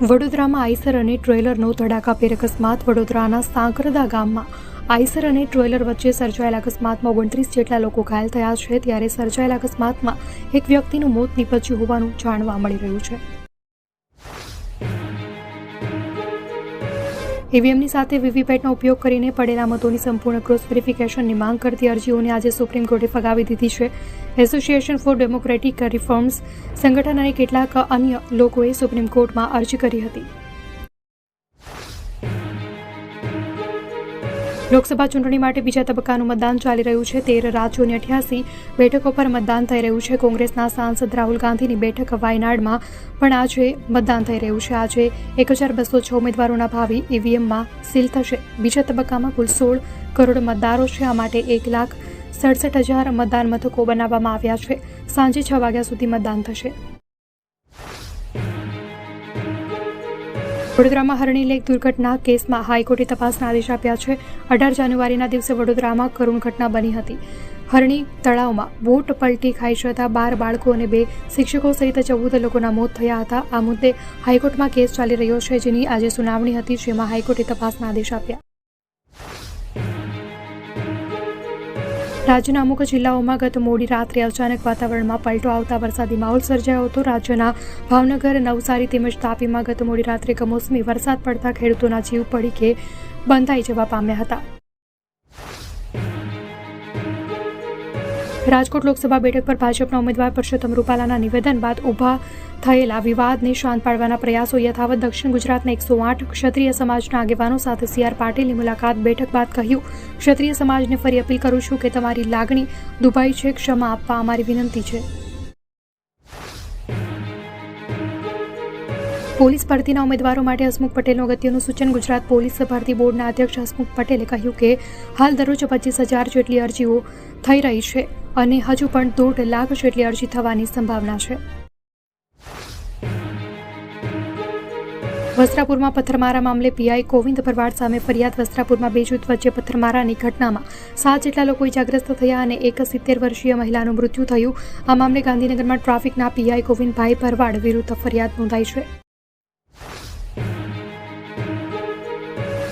વડોદરામાં આઈસર અને ટ્રેલરનો ધડાકાભેર અકસ્માત. વડોદરાના સાંકરદા ગામમાં આઈસર અને ટ્રેલર વચ્ચે સર્જાયેલા અકસ્માતમાં ઓગણત્રીસ જેટલા લોકો ઘાયલ થયા છે. ત્યારે સર્જાયેલા અકસ્માતમાં એક વ્યક્તિનું મોત નીપજ્યું હોવાનું જાણવા મળી રહ્યું છે. ઈવીએમની સાથે વીવીપેટનો ઉપયોગ કરીને પડેલા મતોની સંપૂર્ણ ક્રોસ વેરિફિકેશનની માંગ કરતી અરજીઓને આજે સુપ્રીમ કોર્ટે ફગાવી દીધી છે. એસોસિએશન ફોર ડેમોક્રેટિક રિફોર્મ્સ સંગઠન અને કેટલાક અન્ય લોકોએ સુપ્રીમ કોર્ટમાં અરજી કરી હતી. લોકસભા ચૂંટણી માટે બીજા તબક્કાનું મતદાન ચાલી રહ્યું છે. તેર રાજ્યોની અઠ્યાસી બેઠકો પર મતદાન થઈ રહ્યું છે. કોંગ્રેસના સાંસદ રાહુલ ગાંધીની બેઠક વાયનાડમાં પણ આજે મતદાન થઈ રહ્યું છે. આજે એક હજાર બસો છ ઉમેદવારોના ભાવિ ઈવીએમમાં સીલ થશે. બીજા તબક્કામાં કુલ સોળ કરોડ મતદારો છે. આ માટે એક લાખ સડસઠ હજાર મતદાન મથકો બનાવવામાં આવ્યા છે. સાંજે છ વાગ્યા સુધી મતદાન થશે. વડોદરામાં હરણી લેક દુર્ઘટના કેસમાં હાઈકોર્ટે તપાસના આદેશ આપ્યા છે. અઢાર જાન્યુઆરીના દિવસે વડોદરામાં કરુણ ઘટના બની હતી. હરણી તળાવમાં બોટ પલટી ખાઈ જતા બાર બાળકો અને બે શિક્ષકો સહિત ચૌદ લોકોના મોત થયા હતા. આ મુદ્દે હાઈકોર્ટમાં કેસ ચાલી રહ્યો છે, જેની આજે સુનાવણી હતી, જેમાં હાઈકોર્ટે તપાસના આદેશ આપ્યા. રાજ્યના અમુક જિલ્લાઓમાં ગત મોડી રાત્રે અચાનક વાતાવરણમાં પલટો આવતા વરસાદી માહોલ સર્જાયો હતો. રાજ્યના ભાવનગર, નવસારી તેમજ તાપીમાં ગત મોડી રાત્રે કમોસમી વરસાદ પડતા ખેડૂતોના જીવ પડી કે બંધાઈ જવા પામ્યા હતા. રાજકોટ લોકસભા બેઠક પર ભાજપના ઉમેદવાર પરસોત્તમ રૂપાલાના નિવેદન બાદ ઊભા થયેલા વિવાદને શાંત પાડવાના પ્રયાસો યથાવત દક્ષિણ ગુજરાતના એકસો આઠ ક્ષત્રિય સમાજના આગેવાનો સાથે સીઆર પાટીલની મુલાકાત બેઠક બાદ કહ્યું, ક્ષત્રિય સમાજને ફરી અપીલ કરું છું કે તમારી લાગણી દુભાઈ છે, ક્ષમા આપવા અમારી વિનંતી છે. પોલીસ ભરતીના ઉમેદવારો માટે હસમુખ પટેલનું અગત્યનું સૂચન ગુજરાત પોલીસ ભરતી બોર્ડના અધ્યક્ષ હસમુખ પટેલે કહ્યું કે, હાલ દરરોજ પચીસ હજાર જેટલી અરજીઓ થઈ રહી છે. અને હજુ પણ દોઢ લાખ જેટલી અરજી થવાની સંભાવના છે. વસ્ત્રાપુરમાં પથ્થરમારા મામલે પીઆઈ ગોવિંદ ભરવાડ સામે ફરિયાદ. વસ્ત્રાપુરમાં બે જૂથ વચ્ચે પથ્થરમારાની ઘટનામાં સાત જેટલા લોકો ઇજાગ્રસ્ત થયા અને એક સિત્તેર વર્ષીય મહિલાનું મૃત્યુ થયું. આ મામલે ગાંધીનગરમાં ટ્રાફિકના પીઆઈ ગોવિંદભાઈ ભરવાડ વિરુદ્ધ ફરિયાદ નોંધાઈ છે.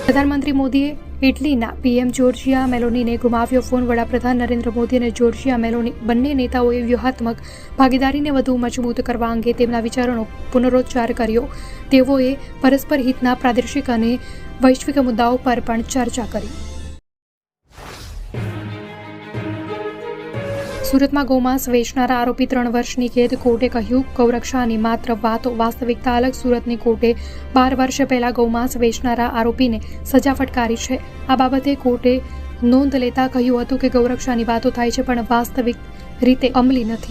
પ્રધાનમંત્રી મોદીએ ઇટલીના પીએમ જોર્જિયા મેલોનીને ગુમાવ્યો ફોન વડાપ્રધાન નરેન્દ્ર મોદી અને જોર્જિયા મેલોની બંને નેતાઓએ વ્યૂહાત્મક ભાગીદારીને વધુ મજબૂત કરવા અંગે તેમના વિચારોનો પુનરોચ્ચાર કર્યો. તેઓએ પરસ્પર હિતના પ્રાદેશિક અને વૈશ્વિક મુદ્દાઓ પર પણ ચર્ચા કરી. સુરતમાં ગૌમાંસ વેચનારા આરોપી ત્રણ વર્ષની કેદ, કોર્ટે કહ્યું, ગૌરક્ષાની માત્ર વાતો વાસ્તવિકતા અલગ, સુરતની કોર્ટે બાર વર્ષ પહેલા ગૌમાંસ વેચનારા આરોપીને સજા ફટકારી છે. આ બાબતે કોર્ટે નોંધ લેતા કહ્યું હતું કે ગૌરક્ષાની વાતો થાય છે, પણ વાસ્તવિક રીતે અમલી નથી.